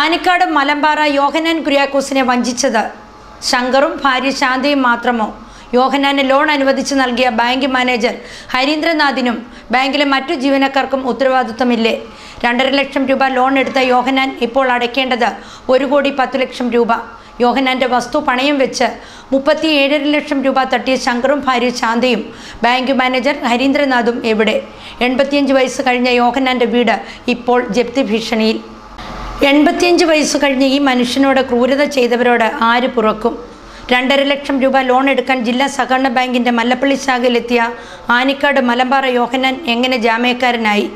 ആനിക്കാട് മലമ്പാറ യോഹനാൻ കുര്യാക്കോസിനെ വഞ്ചിച്ചത്. ശങ്കറും ഭാര്യ ശാന്തയും മാത്രമോ? യോഹനാന് ലോൺ അനുവദിച്ച് നൽകിയ ബാങ്ക് മാനേജർ ഹരീന്ദ്രനാഥിനും ബാങ്കിലെ മറ്റു ജീവനക്കാർക്കും ഉത്തരവാദിത്വമില്ലേ? രണ്ടര ലക്ഷം രൂപ ലോൺ എടുത്ത യോഹനാൻ ഇപ്പോൾ അടയ്ക്കേണ്ടത് ഒരു കോടി പത്ത് ലക്ഷം രൂപ. യോഹനാന്റെ വസ്തു പണയം വെച്ച് മുപ്പത്തി ഏഴര ലക്ഷം രൂപ തട്ടിയ ശങ്കറും ഭാര്യ ശാന്തയും ബാങ്ക് മാനേജർ ഹരീന്ദ്രനാഥും എവിടെ? എൺപത്തിയഞ്ച് വയസ്സ് കഴിഞ്ഞ യോഹനാന്റെ വീട് ഇപ്പോൾ ജപ്തി ഭീഷണിയിൽ. എൺപത്തിയഞ്ച് വയസ്സ് കഴിഞ്ഞ് ഈ മനുഷ്യനോട് ക്രൂരത ചെയ്തവരോട് ആര് പുറക്കും? രണ്ടര ലക്ഷം രൂപ ലോൺ എടുക്കാൻ ജില്ലാ സഹകരണ ബാങ്കിന്റെ മല്ലപ്പള്ളി ശാഖയിലെത്തിയ ആനിക്കാട് മലമ്പാറ യോഹനാൻ എങ്ങനെ ജാമ്യക്കാരനായി?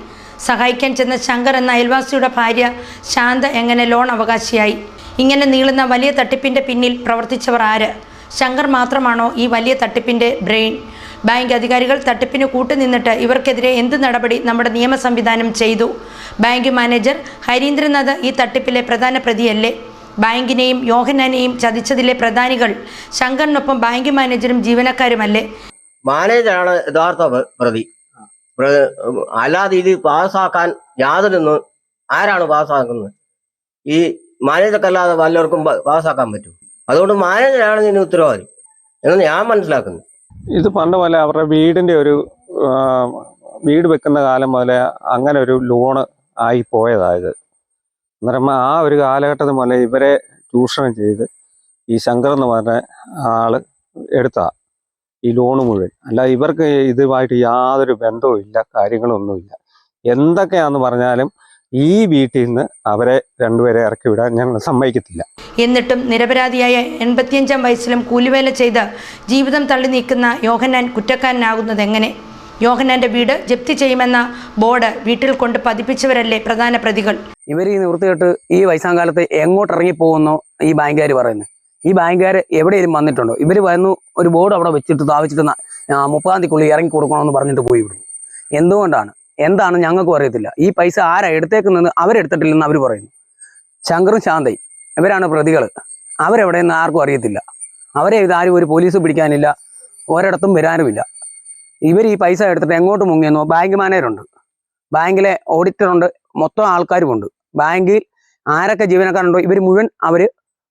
സഹായിക്കാൻ ചെന്ന ശങ്കർ എന്ന അയൽവാസിയുടെ ഭാര്യ ശാന്ത എങ്ങനെ ലോൺ അവകാശിയായി? ഇങ്ങനെ നീളുന്ന വലിയ തട്ടിപ്പിന്റെ പിന്നിൽ പ്രവർത്തിച്ചവർ ആര്? ശങ്കർ മാത്രമാണോ ഈ വലിയ തട്ടിപ്പിന്റെ ബ്രെയിൻ? ബാങ്ക് അധികാരികൾ തട്ടിപ്പിന് കൂട്ടുനിന്നിട്ട് ഇവർക്കെതിരെ എന്ത് നടപടി നമ്മുടെ നിയമ സംവിധാനം ചെയ്തു? ബാങ്ക് മാനേജർ ഹരീന്ദ്രനാഥ് ഈ തട്ടിപ്പിലെ പ്രധാന പ്രതിയല്ലേ? ബാങ്കിനെയും യോഹനാനെയും ചതിച്ചതിലെ പ്രധാനികൾ ശങ്കറിനൊപ്പം ബാങ്ക് മാനേജറും ജീവനക്കാരുമല്ലേ? മാനേജറാണ് യഥാർത്ഥ പ്ര- പ്രതി. പ്ര- അല്ലാതെ ഇത് പാസ്സാക്കാൻ യാതൊരു ആരാണ് പാസ്സാക്കുന്നത് ഈ മാനേജർക്കല്ലാതെ വല്ലവർക്കും പാസ്സാക്കാൻ പറ്റും അതുകൊണ്ട് മാനേജരാണ് ഇതിന് ഉത്തരവാദി. എന്ന് ഞാൻ മനസ്സിലാക്കുന്നു ഇത് പണ്ട് പോലെ അവരുടെ വീടിന്റെ ഒരു വീട് വെക്കുന്ന കാലം മുതലേ അങ്ങനെ ഒരു ലോണ് ആയി പോയതായത്. അന്നേരം ആ ഒരു കാലഘട്ടത്തിൽ മുതലേ ഇവരെ ചൂഷണം ചെയ്ത് ഈ ശങ്കർ എന്ന് പറഞ്ഞ ആൾ എടുത്ത. ഈ ലോണ് മുഴുവൻ. അല്ല ഇവർക്ക് ഇതുമായിട്ട് യാതൊരു ബന്ധവും ഇല്ല കാര്യങ്ങളൊന്നുമില്ല. എന്തൊക്കെയാന്ന് പറഞ്ഞാലും ഈ വീട്ടിൽ നിന്ന് അവരെ രണ്ടുപേരെ ഇറക്കി വിടാൻ ഞങ്ങൾ സമ്മതിക്കത്തില്ല. എന്നിട്ടും നിരപരാധിയായ എൺപത്തിയഞ്ചാം വയസ്സിലും കൂലിവേല ചെയ്ത് ജീവിതം തള്ളി നീക്കുന്ന യോഹന്നാൻ കുറ്റക്കാരനാകുന്നത് എങ്ങനെ? യോഹന്നാന്റെ വീട് ജപ്തി ചെയ്യുമെന്ന ബോർഡ് വീട്ടിൽ കൊണ്ട് പതിപ്പിച്ചവരല്ലേ പ്രധാന പ്രതികൾ? ഇവർ ഈ നിവൃത്തികെട്ട് ഈ വയസ്സാം കാലത്ത് എങ്ങോട്ട് ഇറങ്ങി പോകുന്നോ ഈ ബാങ്കുകാർ പറയുന്നത് ഈ ബാങ്കുകാർ എവിടെയെങ്കിലും വന്നിട്ടുണ്ടോ? ഇവർ വന്നു ഒരു ബോർഡ് അവിടെ വെച്ചിട്ട് സ്ഥാപിച്ചിട്ട് മുപ്പതാം തീയതിക്കുള്ളിൽ ഇറങ്ങി കൊടുക്കണമെന്ന് പറഞ്ഞിട്ട് പോയി വിടുന്നു എന്തുകൊണ്ടാണ്? എന്താണ് ഞങ്ങൾക്കും അറിയത്തില്ല. ഈ പൈസ ആരാ എടുത്തേക്കുന്നത് അവരെടുത്തിട്ടില്ലെന്ന് അവർ പറയുന്നു. ശങ്കറും ശാന്തയും ഇവരാണ് പ്രതികൾ അവരെവിടെയെന്ന് ആർക്കും അറിയത്തില്ല. അവരെ ഇതാരും ഒരു പോലീസ് പിടിക്കാനില്ല. ഒരിടത്തും വരാനുമില്ല. ഇവർ ഈ പൈസ എടുത്തിട്ട് എങ്ങോട്ട് മുങ്ങിയെന്നോ ബാങ്ക് മാനേജറുണ്ട്. ബാങ്കിലെ ഓഡിറ്ററുണ്ട്. മൊത്തം ആൾക്കാരുമുണ്ട്. ബാങ്കിൽ ആരൊക്കെ ജീവനക്കാരുണ്ടോ ഇവർ മുഴുവൻ അവർ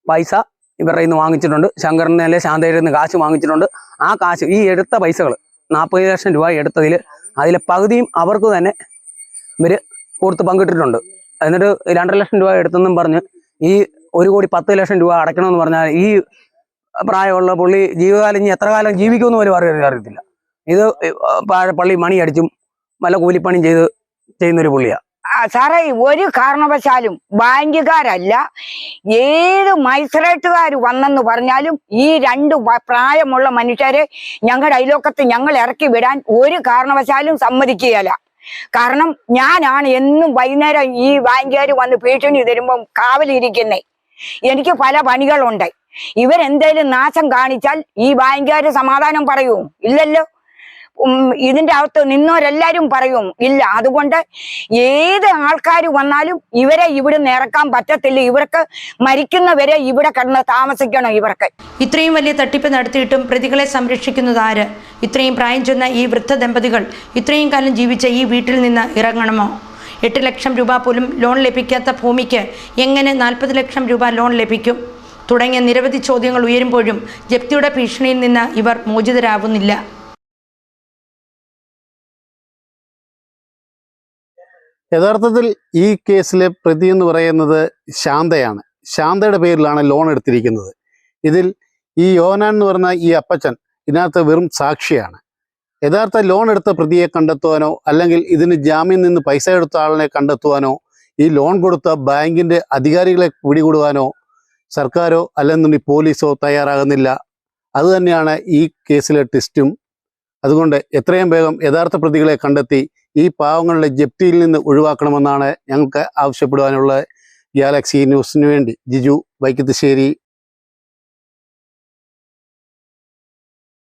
പൈസ ഇവരുടെ നിന്ന് വാങ്ങിച്ചിട്ടുണ്ട്. ശങ്കറിന്റെ അല്ലെങ്കിൽ ശാന്തയുടെ നിന്ന് കാശ് വാങ്ങിച്ചിട്ടുണ്ട്. ആ കാശ് ഈ എടുത്ത പൈസകൾ നാൽപ്പത് ലക്ഷം രൂപ എടുത്തതിൽ അതിലെ പകുതിയും അവർക്ക് തന്നെ ഇവർ കൊടുത്ത് പങ്കിട്ടിട്ടുണ്ട്. എന്നിട്ട് രണ്ടര ലക്ഷം രൂപ എടുത്തെന്നും പറഞ്ഞ് ഈ ഒരു കോടി പത്ത് ലക്ഷം രൂപ അടയ്ക്കണമെന്ന് പറഞ്ഞാൽ ഈ പ്രായമുള്ള പുള്ളി ജീവകാലം ഇനി എത്ര കാലം ജീവിക്കുമെന്ന് പോലും അറിയ അറിയത്തില്ല. ഇത് പള്ളി മണി വല്ല കൂലിപ്പണിയും ചെയ്ത് ചെയ്യുന്നൊരു പുള്ളിയാണ് സാറേ ഒരു കാരണവശാലും ബാങ്കുകാരല്ല. ഏത് മജിസ്ട്രേറ്റുകാർ വന്നെന്ന് പറഞ്ഞാലും ഈ രണ്ട് പ്രായമുള്ള മനുഷ്യരെ ഞങ്ങളുടെ അയലോക്കത്ത് ഞങ്ങൾ ഇറക്കി വിടാൻ ഒരു കാരണവശാലും സമ്മതിക്കുകയല്ല. കാരണം ഞാനാണ് എന്നും വൈകുന്നേരം ഈ ബാങ്കുകാർ വന്ന് ഭീഷണി തരുമ്പം കാവലിരിക്കുന്നേ. എനിക്ക് പല പണികളുണ്ട്. ഇവരെന്തേലും നാശം കാണിച്ചാൽ ഈ ബാങ്കുകാർ സമാധാനം പറയൂ. ഇല്ലല്ലോ. ഇതിന്റെ അകത്ത് നിന്നവരെല്ലാരും പറയും ഇല്ല അതുകൊണ്ട് ഏത് ആൾക്കാർ വന്നാലും ഇവരെ ഇവിടുന്ന് ഇറക്കാൻ പറ്റത്തില്ല. ഇവർക്ക് മരിക്കുന്നവരെ ഇവിടെ കിടന്ന് താമസിക്കണം ഇവർക്ക്. ഇത്രയും വലിയ തട്ടിപ്പ് നടത്തിയിട്ടും പ്രതികളെ സംരക്ഷിക്കുന്നത് ആര്? ഇത്രയും പ്രായം ചെന്ന ഈ വൃദ്ധ ദമ്പതികൾ ഇത്രയും കാലം ജീവിച്ച ഈ വീട്ടിൽ നിന്ന് ഇറങ്ങണമോ? എട്ട് ലക്ഷം രൂപ പോലും ലോൺ ലഭിക്കാത്ത ഭൂമിക്ക് എങ്ങനെ നാൽപ്പത് ലക്ഷം രൂപ ലോൺ ലഭിക്കും? തുടങ്ങിയ നിരവധി ചോദ്യങ്ങൾ ഉയരുമ്പോഴും ജപ്തിയുടെ ഭീഷണിയിൽ നിന്ന് ഇവർ മോചിതരാവുന്നില്ല. യഥാർത്ഥത്തിൽ ഈ കേസിലെ പ്രതി എന്ന് പറയുന്നത് ശാന്തയാണ്. ശാന്തയുടെ പേരിലാണ് ലോൺ എടുത്തിരിക്കുന്നത്. ഇതിൽ ഈ യോനാൻ എന്ന് പറഞ്ഞ ഈ അപ്പച്ചൻ ഇതിനകത്ത് വെറും സാക്ഷിയാണ്. യഥാർത്ഥ ലോൺ എടുത്ത പ്രതിയെ കണ്ടെത്തുവാനോ അല്ലെങ്കിൽ ഇതിന് ജാമ്യം നിന്ന് പൈസ എടുത്ത ആളിനെ കണ്ടെത്തുവാനോ ഈ ലോൺ കൊടുത്ത ബാങ്കിന്റെ അധികാരികളെ പിടികൂടുവാനോ സർക്കാരോ അല്ലെന്നുണ്ടെങ്കിൽ പോലീസോ തയ്യാറാകുന്നില്ല. അതുതന്നെയാണ് ഈ കേസിലെ ട്വിസ്റ്റും അതുകൊണ്ട് എത്രയും വേഗം യഥാർത്ഥ പ്രതികളെ കണ്ടെത്തി ഈ പാവങ്ങളുടെ ജപ്തിയിൽ നിന്ന് ഒഴിവാക്കണമെന്നാണ് ഞങ്ങൾക്ക് ആവശ്യപ്പെടുവാനുള്ള ഗാലക്സി ന്യൂസിന് വേണ്ടി. ജിജു വൈക്കത്തുശ്ശേരി